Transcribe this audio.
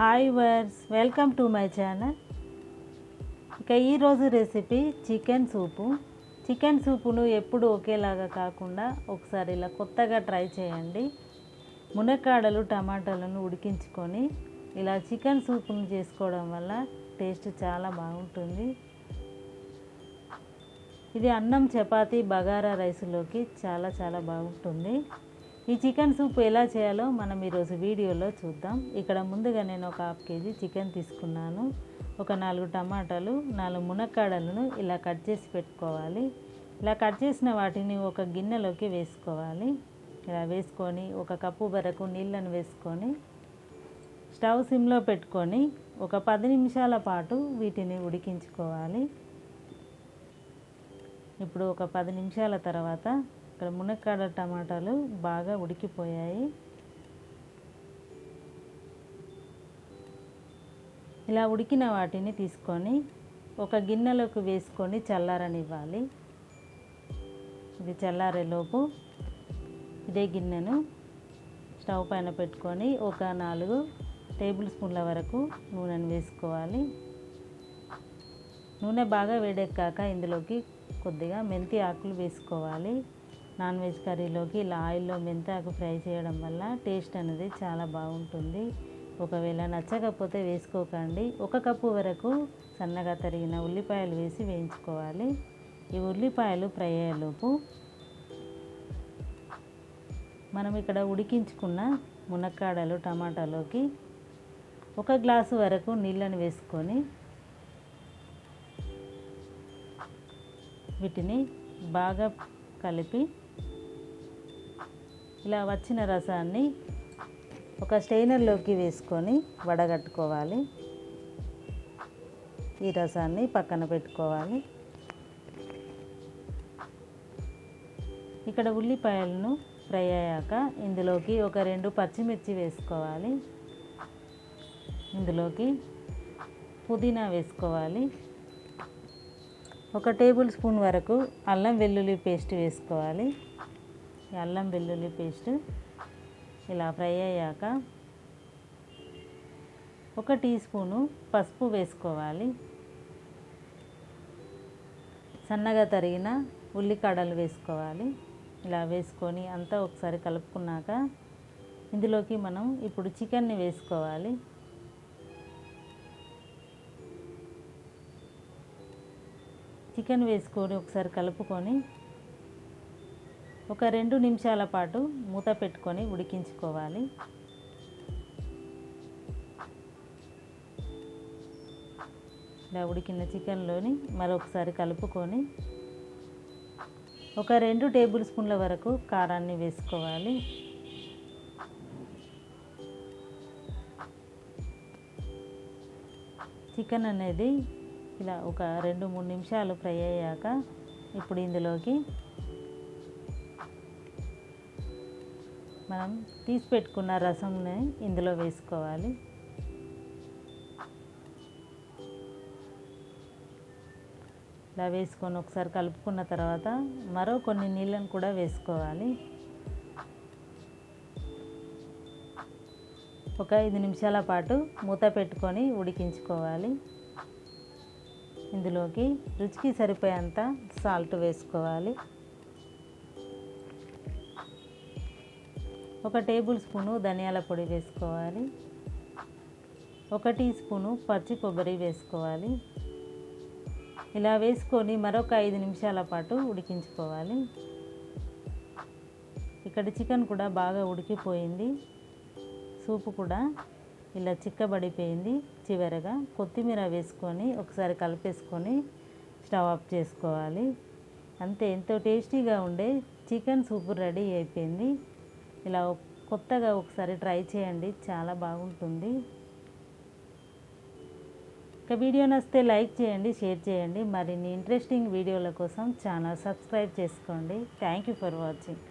Hi వర్స్ welcome to my channel ఇక ఈరోజు రెసిపీ చికెన్ సూపు చికెన్ సూపును ఎప్పుడు ఒకేలాగా కాకుండా ఒకసారి ఇలా కొత్తగా ట్రై చేయండి. మునక్కాడలు టమాటాలను ఉడికించుకొని ఇలా చికెన్ సూపును చేసుకోవడం వల్ల టేస్ట్ చాలా బాగుంటుంది. ఇది అన్నం చపాతీ బగారా రైస్లోకి చాలా చాలా బాగుంటుంది. ఈ చికెన్ సూప్ ఎలా చేయాలో మనం ఈరోజు వీడియోలో చూద్దాం. ఇక్కడ ముందుగా నేను ఒక హాఫ్ కేజీ చికెన్ తీసుకున్నాను. ఒక నాలుగు టమాటాలు నాలుగు మునక్కాడలను ఇలా కట్ చేసి పెట్టుకోవాలి. ఇలా కట్ చేసిన వాటిని ఒక గిన్నెలోకి వేసుకోవాలి. ఇలా వేసుకొని ఒక కప్పు వరకు నీళ్ళను వేసుకొని స్టవ్ సిమ్లో పెట్టుకొని ఒక పది నిమిషాల పాటు వీటిని ఉడికించుకోవాలి. ఇప్పుడు ఒక పది నిమిషాల తర్వాత ఇక్కడ మునక్కాడ టమాటాలు బాగా ఉడికిపోయాయి. ఇలా ఉడికిన వాటిని తీసుకొని ఒక గిన్నెలోకి వేసుకొని చల్లారనివ్వాలి. ఇది చల్లారేలోపు ఇదే గిన్నెను స్టవ్ పైన పెట్టుకొని ఒక నాలుగు టేబుల్ స్పూన్ల వరకు నూనెను వేసుకోవాలి. నూనె బాగా వేడెక్కాక ఇందులోకి కొద్దిగా మెంతి ఆకులు వేసుకోవాలి. నాన్ వెజ్ కర్రీలోకి ఇలా ఆయిల్లో మెంతాకు ఫ్రై చేయడం వల్ల టేస్ట్ అనేది చాలా బాగుంటుంది. ఒకవేళ నచ్చకపోతే వేసుకోకండి. ఒక కప్పు వరకు సన్నగా తరిగిన ఉల్లిపాయలు వేసి వేయించుకోవాలి. ఈ ఉల్లిపాయలు ఫ్రై అయ్యేలోపు మనం ఇక్కడ ఉడికించుకున్న మునక్కాడలు టమాటాలోకి ఒక గ్లాసు వరకు నీళ్ళని వేసుకొని వీటిని బాగా కలిపి ఇలా వచ్చిన రసాన్ని ఒక స్టెయినర్లోకి వేసుకొని వడగట్టుకోవాలి. ఈ రసాన్ని పక్కన పెట్టుకోవాలి. ఇక్కడ ఉల్లిపాయలను ఫ్రై అయ్యాక ఇందులోకి ఒక రెండు పచ్చిమిర్చి వేసుకోవాలి. ఇందులోకి పుదీనా వేసుకోవాలి. ఒక టేబుల్ స్పూన్ వరకు అల్లం వెల్లుల్లి పేస్ట్ వేసుకోవాలి. అల్లం వెల్లుల్లి పేస్ట్ ఇలా ఫ్రై అయ్యాక ఒక టీ స్పూను పసుపు వేసుకోవాలి. సన్నగా తరిగిన ఉల్లికాడలు వేసుకోవాలి. ఇలా వేసుకొని అంతా ఒకసారి కలుపుకున్నాక ఇందులోకి మనం ఇప్పుడు చికెన్ని వేసుకోవాలి. చికెన్ వేసుకొని ఒకసారి కలుపుకొని ఒక రెండు నిమిషాల పాటు మూత పెట్టుకొని ఉడికించుకోవాలి. ఇలా ఉడికిన చికెన్లోని మరొకసారి కలుపుకొని ఒక రెండు టేబుల్ స్పూన్ల వరకు కారాన్ని వేసుకోవాలి. చికెన్ అనేది ఇలా ఒక రెండు మూడు నిమిషాలు ఫ్రై అయ్యాక ఇప్పుడు ఇందులోకి మనం తీసి పెట్టుకున్న రసంని ఇందులో వేసుకోవాలి. ఇలా వేసుకొని ఒకసారి కలుపుకున్న తర్వాత మరో కొన్ని నీళ్ళను కూడా వేసుకోవాలి. ఒక ఐదు నిమిషాల పాటు మూత పెట్టుకొని ఉడికించుకోవాలి. ఇందులోకి రుచికి సరిపోయేంత సాల్ట్ వేసుకోవాలి. ఒక టేబుల్ స్పూను ధనియాల పొడి వేసుకోవాలి. ఒక టీ స్పూను పచ్చి కొబ్బరి వేసుకోవాలి. ఇలా వేసుకొని మరొక ఐదు నిమిషాల పాటు ఉడికించుకోవాలి. ఇక్కడ చికెన్ కూడా బాగా ఉడికిపోయింది. సూపు కూడా ఇలా చిక్కబడిపోయింది చివరగా. కొత్తిమీర వేసుకొని ఒకసారి కలిపేసుకొని స్టవ్ ఆఫ్ చేసుకోవాలి. అంతే ఎంతో టేస్టీగా ఉండే చికెన్ సూప్ రెడీ అయిపోయింది. ఇలా కొత్తగా ఒకసారి ట్రై చేయండి. చాలా బాగుంటుంది. ఇక వీడియో నచ్చితే లైక్ చేయండి షేర్ చేయండి. మరిన్ని ఇంట్రెస్టింగ్ వీడియోల కోసం ఛానల్ సబ్స్క్రైబ్ చేసుకోండి. Thank you for watching.